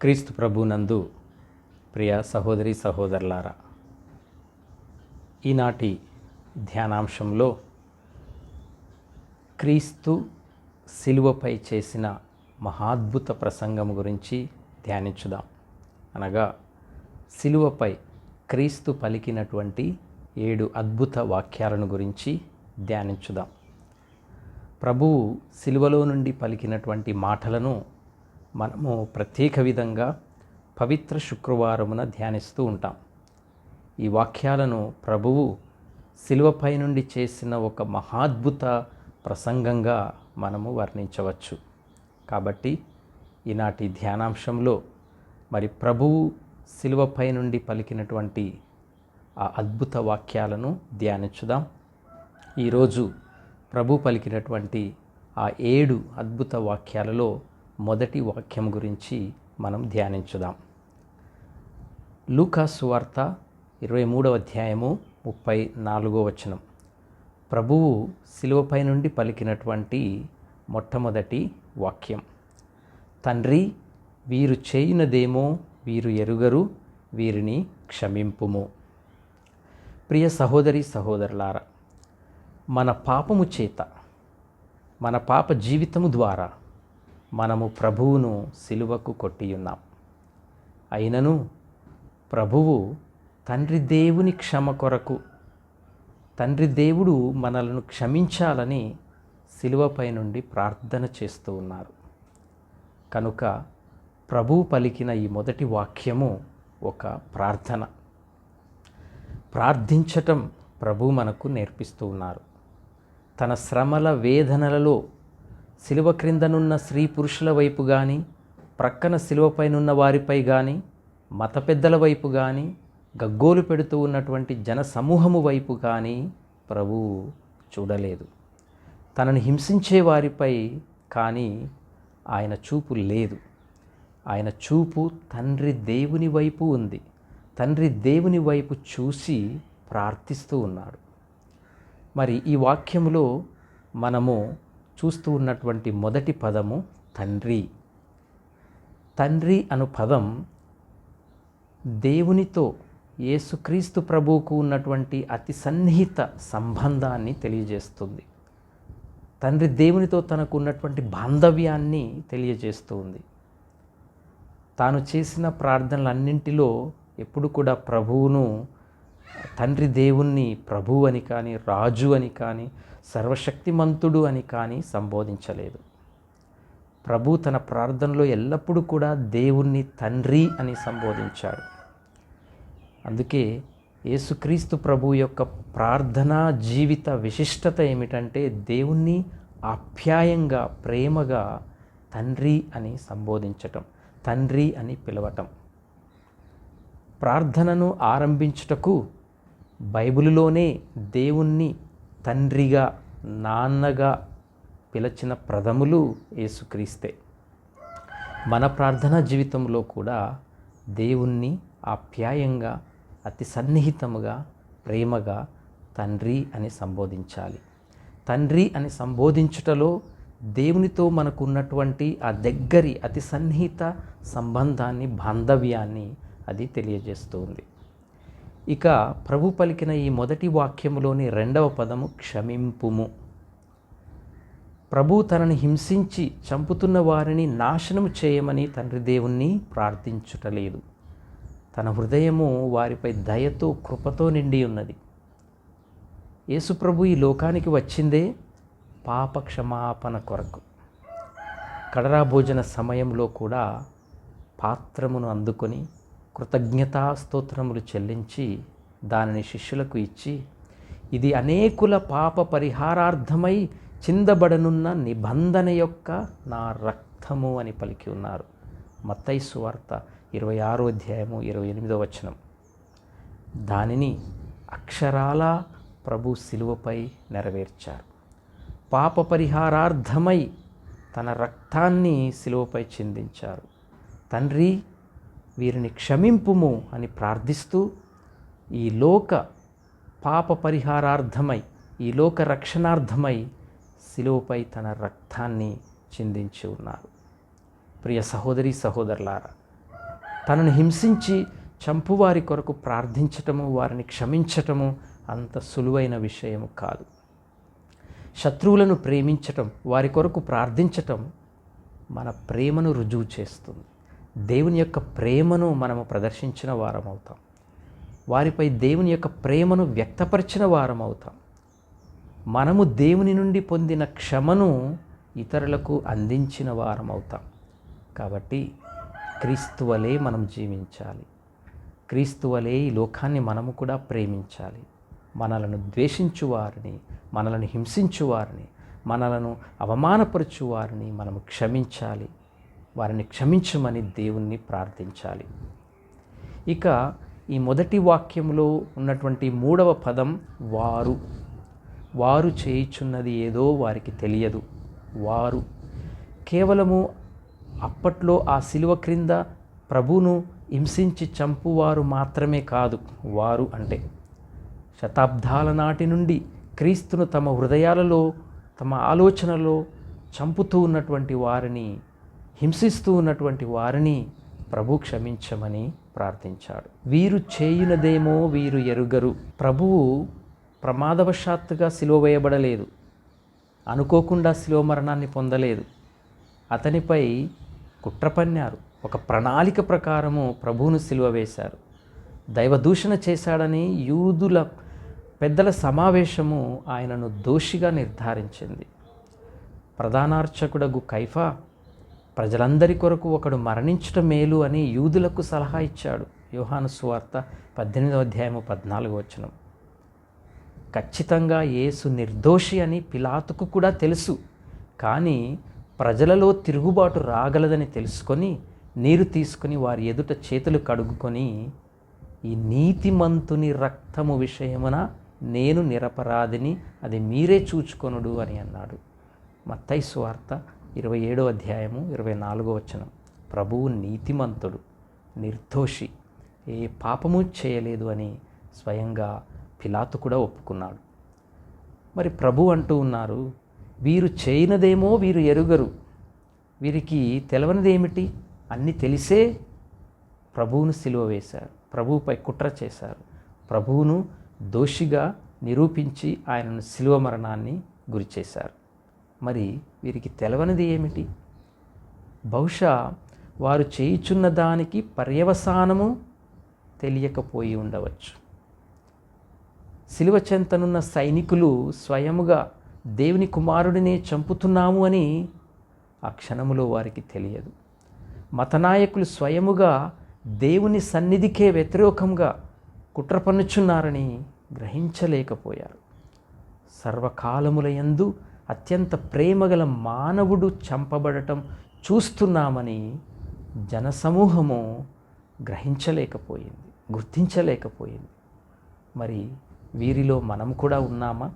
క్రీస్తు ప్రభునందు ప్రియ సహోదరి సహోదరులారా ఈనాటి ధ్యానాంశంలో క్రీస్తు శిలువపై చేసిన మహాద్భుత ప్రసంగం గురించి ధ్యానించుదాం. అనగా శిలువపై క్రీస్తు పలికినటువంటి ఏడు అద్భుత వాక్యాలను గురించి ధ్యానించుదాం. ప్రభువు శిలువలో నుండి పలికినటువంటి మాటలను మనము ప్రత్యేక విధంగా పవిత్ర శుక్రవారమున ధ్యానిస్తూ ఉంటాం. ఈ వాక్యాలను ప్రభువు శిలువపై నుండి చేసిన ఒక మహాద్భుత ప్రసంగంగా మనము వర్ణించవచ్చు. కాబట్టి ఈనాటి ధ్యానాంశంలో మరి ప్రభువు శిలువపై నుండి పలికినటువంటి ఆ అద్భుత వాక్యాలను ధ్యానించుదాం. ఈరోజు ప్రభు పలికినటువంటి ఆ ఏడు అద్భుత వాక్యాలలో మొదటి వాక్యం గురించి మనం ధ్యానించుదాం. లూకా సువార్త ఇరవై మూడవ అధ్యాయము ముప్పై నాలుగో వచనం. ప్రభువు శిలువపై నుండి పలికినటువంటి మొట్టమొదటి వాక్యం. తండ్రి వీరు చేయినదేమో వీరు ఎరుగరు వీరిని క్షమింపుము. ప్రియ సహోదరి సహోదరులారా మన పాపము చేత మన పాప జీవితము ద్వారా మనము ప్రభువును సిలువకు కొట్టియున్నాం. అయినను ప్రభువు తండ్రి దేవుని క్షమ కొరకు తండ్రి దేవుడు మనలను క్షమించాలని సిలువపై నుండి ప్రార్థన చేస్తూ ఉన్నారు. కనుక ప్రభువు పలికిన ఈ మొదటి వాక్యము ఒక ప్రార్థన. ప్రార్థించటం ప్రభు మనకు నేర్పిస్తూ ఉన్నారు. తన శ్రమల వేదనలలో శిలువ క్రిందనున్న స్త్రీ పురుషుల వైపు కానీ ప్రక్కన శిలువపైనున్న వారిపై కానీ మత పెద్దల వైపు కానీ గగ్గోలు పెడుతూ ఉన్నటువంటి జన సమూహము వైపు కానీ ప్రభువు చూడలేదు. తనను హింసించే వారిపై కానీ ఆయన చూపు లేదు. ఆయన చూపు తండ్రి దేవుని వైపు ఉంది. తండ్రి దేవుని వైపు చూసి ప్రార్థిస్తూ ఉన్నాడు. మరి ఈ వాక్యములో మనము చూస్తూ ఉన్నటువంటి మొదటి పదము తండ్రి. తండ్రి అను పదం దేవునితో యేసుక్రీస్తు ప్రభువుకు ఉన్నటువంటి అతి సన్నిహిత సంబంధాన్ని తెలియజేస్తుంది. తండ్రి దేవునితో తనకు ఉన్నటువంటి బాంధవ్యాన్ని తెలియజేస్తూ ఉంది తాను చేసిన ప్రార్థనలన్నింటిలో ఎప్పుడు కూడా ప్రభువును తండ్రి దేవుణ్ణి ప్రభు అని కానీ రాజు అని కానీ సర్వశక్తిమంతుడు అని కానీ సంబోధించలేదు. ప్రభు తన ప్రార్థనలో ఎల్లప్పుడూ కూడా దేవుణ్ణి తండ్రి అని సంబోధించాడు. అందుకే యేసుక్రీస్తు ప్రభు యొక్క ప్రార్థనా జీవిత విశిష్టత ఏమిటంటే దేవుణ్ణి ఆప్యాయంగా ప్రేమగా తండ్రి అని సంబోధించటం తండ్రి అని పిలవటం. ప్రార్థనను ఆరంభించుటకు బైబిలులోనే దేవుణ్ణి తండ్రిగా నాన్నగా పిలచిన ప్రథములు యేసుక్రీస్తే. మన ప్రార్థనా జీవితంలో కూడా దేవుణ్ణి ఆప్యాయంగా అతి సన్నిహితముగా ప్రేమగా తండ్రి అని సంబోధించాలి. తండ్రి అని సంబోధించుటలో దేవునితో మనకు ఉన్నటువంటి ఆ దగ్గరి అతి సన్నిహిత సంబంధాన్ని బాంధవ్యాన్ని అది తెలియజేస్తుంది. ఇక ప్రభు పలికిన ఈ మొదటి వాక్యములోని రెండవ పదము క్షమింపుము. ప్రభు తనని హింసించి చంపుతున్న వారిని నాశనం చేయమని తండ్రి దేవుణ్ణి ప్రార్థించుటలేదు. తన హృదయము వారిపై దయతో కృపతో నిండి ఉన్నది. యేసుప్రభు ఈ లోకానికి వచ్చిందే పాప క్షమాపణ కొరకు. కడరా భోజన సమయంలో కూడా పాత్రమును అందుకొని కృతజ్ఞతా స్తోత్రములు చెల్లించి దానిని శిష్యులకు ఇచ్చి ఇది అనేకుల పాప పరిహారార్థమై చిందబడనున్న నిబంధన యొక్క నా రక్తము అని పలికి ఉన్నారు. మత్తైసు వార్త ఇరవై ఆరో అధ్యాయము ఇరవై ఎనిమిదో వచనం. దానిని అక్షరాల ప్రభు శిలువపై నెరవేర్చారు. పాప పరిహారార్థమై తన రక్తాన్ని శిలువపై చిందించారు. తండ్రి వీరిని క్షమింపుము అని ప్రార్థిస్తూ ఈ లోక పాప పరిహారార్థమై ఈ లోక రక్షణార్థమై శిలువపై తన రక్తాన్ని చిందించి ఉన్నారు. ప్రియ సహోదరి సహోదరులారా తనను హింసించి చంపువారి కొరకు ప్రార్థించటము వారిని క్షమించటము అంత సులువైన విషయం కాదు. శత్రువులను ప్రేమించటం వారి కొరకు ప్రార్థించటం మన ప్రేమను రుజువు చేస్తుంది. దేవుని యొక్క ప్రేమను మనము ప్రదర్శించిన వారం అవుతాం. వారిపై దేవుని యొక్క ప్రేమను వ్యక్తపరిచిన వారం అవుతాం. మనము దేవుని నుండి పొందిన క్షమను ఇతరులకు అందించిన వారం అవుతాం. కాబట్టి క్రీస్తువలే మనం జీవించాలి. క్రీస్తువలే ఈ లోకాన్ని మనము కూడా ప్రేమించాలి. మనలను ద్వేషించువారిని మనలను హింసించువారిని మనలను అవమానపరచు వారిని మనము క్షమించాలి. వారిని క్షమించమని దేవుణ్ణి ప్రార్థించాలి. ఇక ఈ మొదటి వాక్యంలో ఉన్నటువంటి మూడవ పదం వారు. వారు చేయుచున్నది ఏదో వారికి తెలియదు. వారు. కేవలము అప్పట్లో ఆ శిలువ క్రింద ప్రభును హింసించి చంపువారు మాత్రమే కాదు వారు అంటే. శతాబ్దాల నాటి నుండి క్రీస్తును తమ హృదయాలలో తమ ఆలోచనలో చంపుతూ ఉన్నటువంటి వారిని హింసిస్తూ ఉన్నటువంటి వారిని ప్రభు క్షమించమని ప్రార్థించాడు. వీరు చేయునదేమో వీరు ఎరుగరు. ప్రభువు ప్రమాదవశాత్తుగా సిలువ వేయబడలేదు. అనుకోకుండా శిలువ మరణాన్ని పొందలేదు. అతనిపై కుట్ర పన్నారు. ఒక ప్రణాళిక ప్రకారము ప్రభువును సిలువ వేశారు. దైవదూషణ చేశాడని యూదుల పెద్దల సమావేశము ఆయనను దోషిగా నిర్ధారించింది. ప్రధానార్చకుడగు కైఫా ప్రజలందరి కొరకు ఒకడు మరణించటం మేలు అని యూదులకు సలహా ఇచ్చాడు. యోహాను సువార్త పద్దెనిమిదవ అధ్యాయము పద్నాలుగు వచనం. ఖచ్చితంగా యేసు నిర్దోషి అని పిలాతుకు కూడా తెలుసు. కానీ ప్రజలలో తిరుగుబాటు రాగలదని తెలుసుకొని నీరు తీసుకొని వారి ఎదుట చేతులు కడుగుకొని ఈ నీతిమంతుని రక్తము విషయమున నేను నిరపరాధిని అది మీరే చూచుకొనుడు అని అన్నాడు. మత్తై సువార్త ఇరవై ఏడో అధ్యాయము ఇరవై నాలుగో వచనం. ప్రభువు నీతిమంతుడు నిర్దోషి ఏ పాపము చేయలేదు అని స్వయంగా పిలాతు కూడా ఒప్పుకున్నాడు. మరి ప్రభు అంటూ ఉన్నారు వీరు చేయనదేమో వీరు ఎరుగరు. వీరికి తెలవనిదేమిటి? అన్నీ తెలిసే ప్రభువును సిలువ వేశారు ప్రభువుపై కుట్ర చేశారు. ప్రభువును దోషిగా నిరూపించి ఆయనను సిలువ మరణాన్ని గురి చేశారు మరి వీరికి తెలవనిది ఏమిటి? బహుశా వారు చేయుచున్న దానికి పర్యవసానము తెలియకపోయి ఉండవచ్చు. శిలువ చెంతనున్న సైనికులు స్వయముగా దేవుని కుమారుడినే చంపుతున్నాము అని ఆ క్షణములో వారికి తెలియదు. మతనాయకులు స్వయముగా దేవుని సన్నిధికే వ్యతిరేకంగా కుట్ర పన్నుచున్నారని గ్రహించలేకపోయారు. సర్వకాలములయందు అత్యంత ప్రేమగల మానవుడు చంపబడటం చూస్తున్నామని జనసమూహము గ్రహించలేకపోయింది గుర్తించలేకపోయింది. మరి వీరిలో మనం కూడా ఉన్నామా?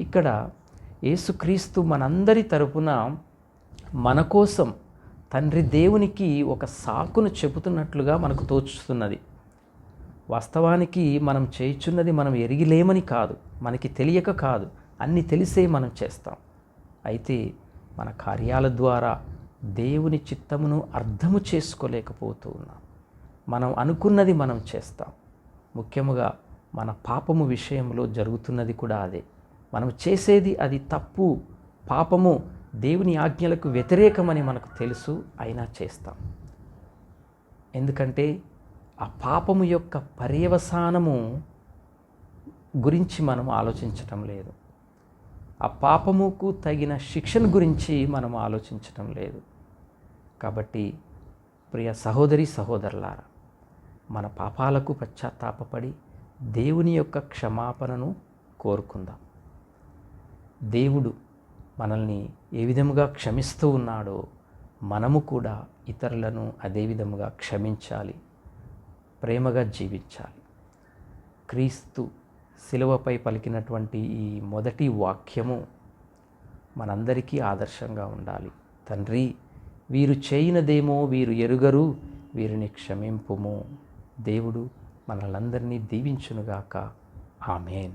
ఇక్కడ యేసుక్రీస్తు మనందరి తరపున మన కోసం తండ్రి దేవునికి ఒక సాకును చెబుతున్నట్లుగా మనకు తోచుతున్నది వాస్తవానికి మనం చేయుచున్నది మనం ఎరిగిలేమని కాదు మనకి తెలియక కాదు. అన్ని తెలిసే మనం చేస్తాం. అయితే మన కార్యాల ద్వారా దేవుని చిత్తమును అర్థము చేసుకోలేకపోతూ ఉన్నాం. మనం అనుకున్నది మనం చేస్తాం. ముఖ్యముగా మన పాపము విషయంలో జరుగుతున్నది కూడా అదే. మనం చేసేది అది తప్పు పాపము దేవుని ఆజ్ఞలకు వ్యతిరేకమని మనకు తెలుసు అయినా చేస్తాం. ఎందుకంటే ఆ పాపము యొక్క పర్యవసానము గురించి మనం ఆలోచించటం లేదు. ఆ పాపముకు తగిన శిక్షణ గురించి మనం ఆలోచించటం లేదు. కాబట్టి ప్రియ సహోదరి సహోదరులారా మన పాపాలకు పశ్చాత్తాపడి దేవుని యొక్క క్షమాపణను కోరుకుందాం. దేవుడు మనల్ని ఏ విధముగా క్షమిస్తూ ఉన్నాడో మనము కూడా ఇతరులను అదే విధముగా క్షమించాలి ప్రేమగా జీవించాలి. క్రీస్తు శిలువపై పలికినటువంటి ఈ మొదటి వాక్యము మనందరికీ ఆదర్శంగా ఉండాలి. తండ్రి వీరు చేయనదేమో వీరు ఎరుగరు వీరిని క్షమింపుము. దేవుడు మనలందరినీ దీవించునుగాక. ఆమెన్.